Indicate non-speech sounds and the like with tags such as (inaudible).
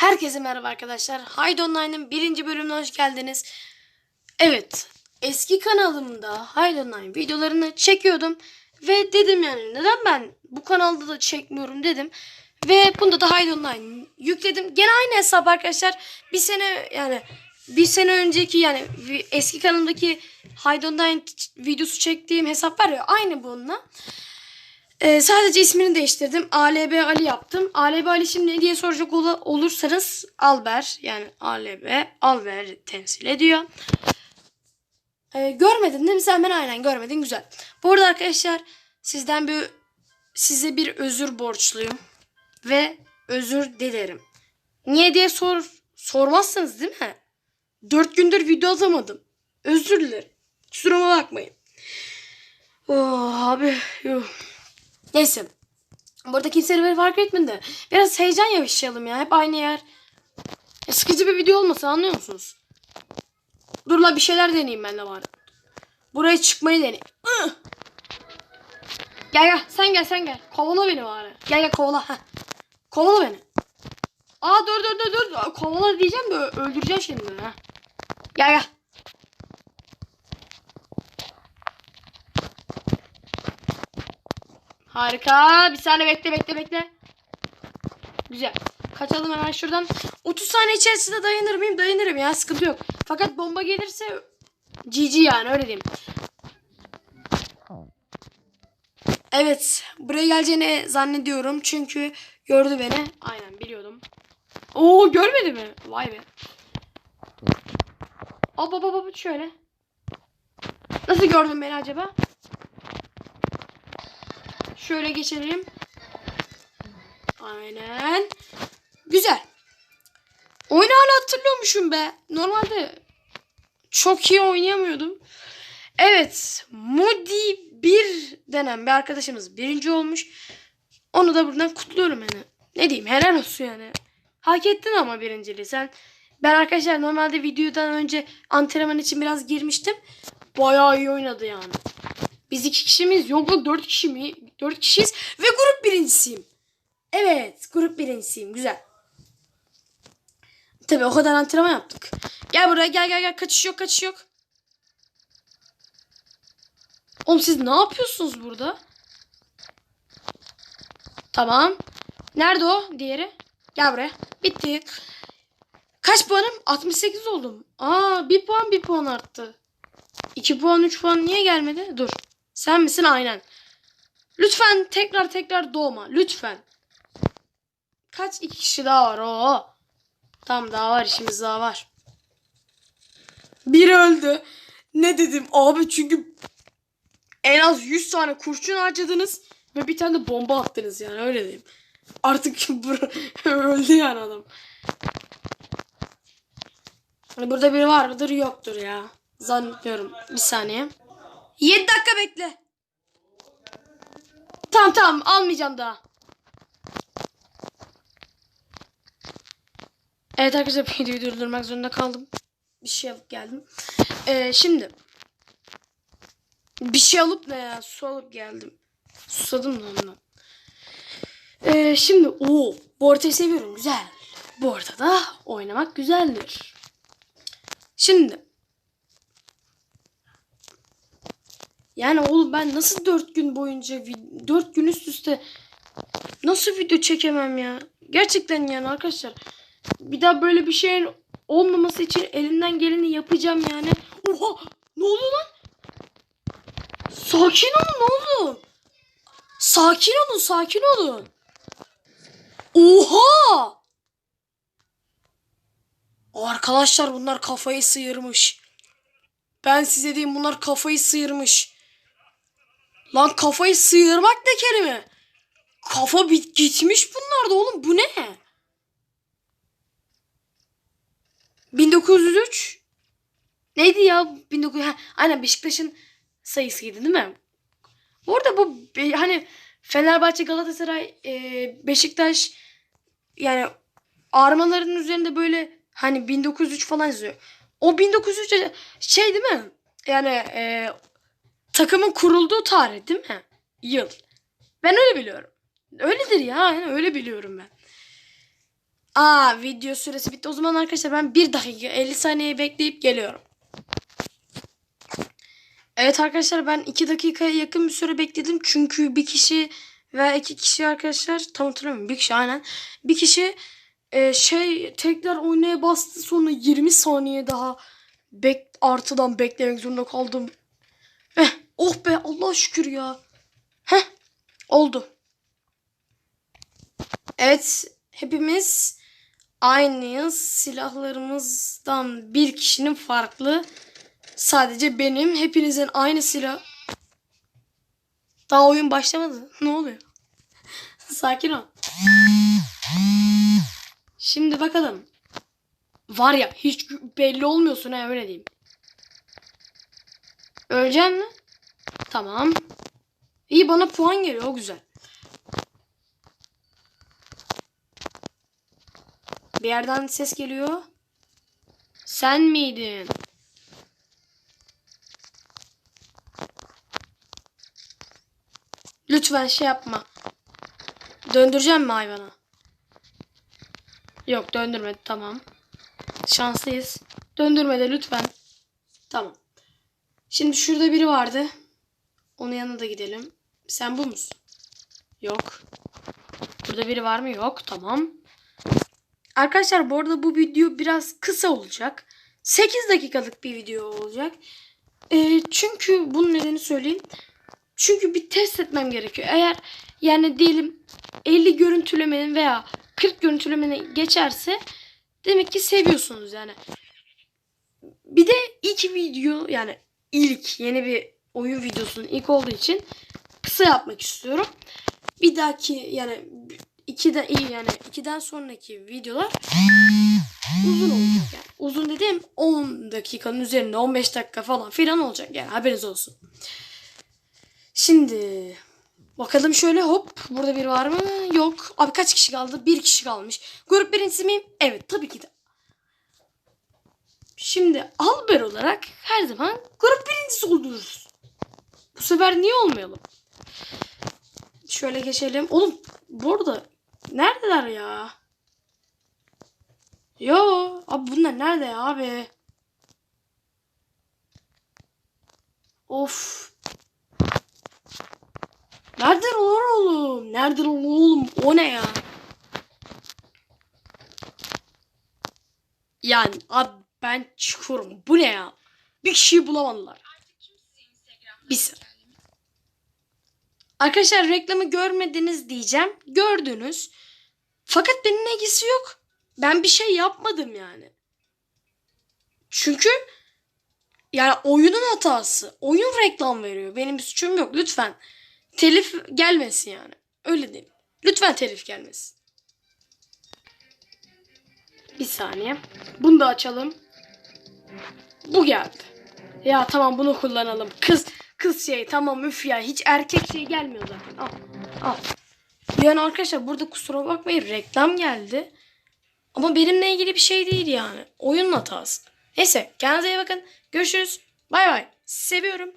Herkese merhaba arkadaşlar. Haydi Online'ın birinci bölümüne hoş geldiniz. Evet, eski kanalımda Haydi Online videolarını çekiyordum. Ve dedim yani neden ben bu kanalda da çekmiyorum dedim. Ve bunda da Haydi Online yükledim. Gene aynı hesap arkadaşlar. Bir sene yani bir sene önceki yani eski kanalımdaki Haydi Online videosu çektiğim hesap var ya aynı bununla. Ee, sadece ismini değiştirdim. ALB Ali yaptım. ALB Ali şimdi ne diye soracak ol- olursanız Alber yani ALB Alber temsil ediyor. Ee, görmedin değil mi? Sen ben aynen görmedin. Güzel. Bu arada arkadaşlar sizden bir size bir özür borçluyum. Ve özür dilerim. Niye diye sor sormazsınız değil mi? Dört gündür video atamadım. Özür dilerim. Kusuruma bakmayın. Oh, abi yuh. Neyse. Burada kimseleri böyle fark etmedi. Biraz heyecan yaşayalım ya. Hep aynı yer. Ya sıkıcı bir video olmasın anlıyor musunuz? Dur la bir şeyler deneyeyim ben de bari. Buraya çıkmayı deneyeyim. Ih! Gel gel sen gel sen gel. Kovala beni bari. Gel gel kovala. Heh. Kovala beni. Aa dur dur dur dur. Kovala diyeceğim de öldüreceğim şimdi. Ha. Gel gel. Harika. Bir saniye bekle bekle bekle. Güzel. Kaçalım hemen şuradan. 30 saniye içerisinde dayanır mıyım? Dayanırım ya. Sıkıntı yok. Fakat bomba gelirse GG yani öyle diyeyim. Evet. Buraya geleceğini zannediyorum. Çünkü gördü beni. Aynen biliyordum. Oo görmedi mi? Vay be. Hop hop hop şöyle. Nasıl gördün beni acaba? Şöyle geçelim. Aynen. Güzel. Oyunu hala hatırlıyormuşum be. Normalde çok iyi oynayamıyordum. Evet. Modi 1 denen bir arkadaşımız birinci olmuş. Onu da buradan kutluyorum yani. Ne diyeyim helal olsun yani. Hak ettin ama birinciliği sen. Ben arkadaşlar normalde videodan önce antrenman için biraz girmiştim. Bayağı iyi oynadı yani. Biz iki kişimiz yok yok dört kişi mi? Dört kişiyiz ve grup birincisiyim. Evet grup birincisiyim güzel. Tabii o kadar antrenman yaptık. Gel buraya gel gel gel kaçış yok kaçış yok. Oğlum siz ne yapıyorsunuz burada? Tamam. Nerede o diğeri? Gel buraya. Bittik. Kaç puanım? 68 oldum. Aa bir puan bir puan arttı. 2 puan 3 puan niye gelmedi? Dur. Sen misin? Aynen. Lütfen tekrar tekrar doğma. Lütfen. Kaç iki kişi daha var? Oo. Tamam daha var işimiz daha var. Biri öldü. Ne dedim abi çünkü en az 100 tane kurşun harcadınız ve bir tane de bomba attınız yani öyle diyeyim. Artık (laughs) öldü yani adam. Hani burada biri var mıdır yoktur ya. Zannetmiyorum. Bir saniye. 7 dakika bekle. Tamam tamam almayacağım daha. Evet arkadaşlar (laughs) videoyu durdurmak zorunda kaldım. Bir şey alıp geldim. Ee, şimdi. Bir şey alıp ne ya? Su alıp geldim. Susadım da ondan. Ee, şimdi o bu haritayı seviyorum. Güzel. Bu haritada oynamak güzeldir. Şimdi. Yani oğlum ben nasıl dört gün boyunca vid- dört gün üst üste nasıl video çekemem ya? Gerçekten yani arkadaşlar. Bir daha böyle bir şeyin olmaması için elimden geleni yapacağım yani. Oha! Ne oluyor lan? Sakin olun oğlum. Sakin olun, sakin olun. Oha! Arkadaşlar bunlar kafayı sıyırmış. Ben size diyeyim bunlar kafayı sıyırmış. Lan kafayı sıyırmak ne kelime? Kafa bit gitmiş bunlarda oğlum bu ne? 1903 neydi ya 1900 ha, aynen Beşiktaş'ın sayısıydı değil mi? Bu arada bu hani Fenerbahçe, Galatasaray, e, Beşiktaş yani armaların üzerinde böyle hani 1903 falan yazıyor. O 1903 de şey değil mi? Yani e, takımın kurulduğu tarih değil mi? Yıl. Ben öyle biliyorum. Öyledir ya. Yani öyle biliyorum ben. Aa video süresi bitti. O zaman arkadaşlar ben 1 dakika 50 saniye bekleyip geliyorum. Evet arkadaşlar ben 2 dakikaya yakın bir süre bekledim. Çünkü bir kişi ve iki kişi arkadaşlar tam hatırlamıyorum. Bir kişi aynen. Bir kişi e, şey tekrar oynaya bastı sonra 20 saniye daha bek artıdan beklemek zorunda kaldım. Oh be Allah şükür ya. Heh oldu. Evet hepimiz aynıyız. Silahlarımızdan bir kişinin farklı. Sadece benim hepinizin aynı silah. Daha oyun başlamadı. Ne oluyor? (laughs) Sakin ol. Şimdi bakalım. Var ya hiç belli olmuyorsun ha öyle diyeyim. Öleceksin mi? Tamam. İyi bana puan geliyor o güzel. Bir yerden ses geliyor. Sen miydin? Lütfen şey yapma. Döndüreceğim mi hayvana? Yok döndürmedi tamam. Şanslıyız. Döndürmedi lütfen. Tamam. Şimdi şurada biri vardı. Onun yanına da gidelim. Sen bu musun? Yok. Burada biri var mı? Yok. Tamam. Arkadaşlar bu arada bu video biraz kısa olacak. 8 dakikalık bir video olacak. Ee, çünkü bunun nedeni söyleyeyim. Çünkü bir test etmem gerekiyor. Eğer yani diyelim 50 görüntülemenin veya 40 görüntülemenin geçerse demek ki seviyorsunuz yani. Bir de ilk video yani ilk yeni bir oyun videosunun ilk olduğu için kısa yapmak istiyorum. Bir dahaki yani ikiden iyi yani ikiden sonraki videolar uzun olacak yani. Uzun dediğim 10 dakikanın üzerinde 15 dakika falan filan olacak yani haberiniz olsun. Şimdi bakalım şöyle hop burada bir var mı? Yok. Abi kaç kişi kaldı? Bir kişi kalmış. Grup birincisi miyim? Evet tabii ki de. Şimdi Alber olarak her zaman grup birincisi oluruz. Bu sefer niye olmayalım? Şöyle geçelim. Oğlum bu arada neredeler ya? Yo abi bunlar nerede ya abi? Of. Nerede oğlum? Nerede oğlum? O ne ya? Yani abi ben çıkıyorum. Bu ne ya? Bir kişiyi bulamadılar. Sıra. Arkadaşlar reklamı görmediniz diyeceğim. Gördünüz. Fakat benimle ilgisi yok. Ben bir şey yapmadım yani. Çünkü yani oyunun hatası. Oyun reklam veriyor. Benim bir suçum yok. Lütfen. Telif gelmesin yani. Öyle diyeyim. Lütfen telif gelmesin. Bir saniye. Bunu da açalım. Bu geldi. Ya tamam bunu kullanalım. Kız kız şey tamam üf ya hiç erkek şey gelmiyor zaten. Al. Al. Yani arkadaşlar burada kusura bakmayın reklam geldi. Ama benimle ilgili bir şey değil yani. Oyunun hatası. Neyse kendinize iyi bakın. Görüşürüz. Bay bay. Seviyorum.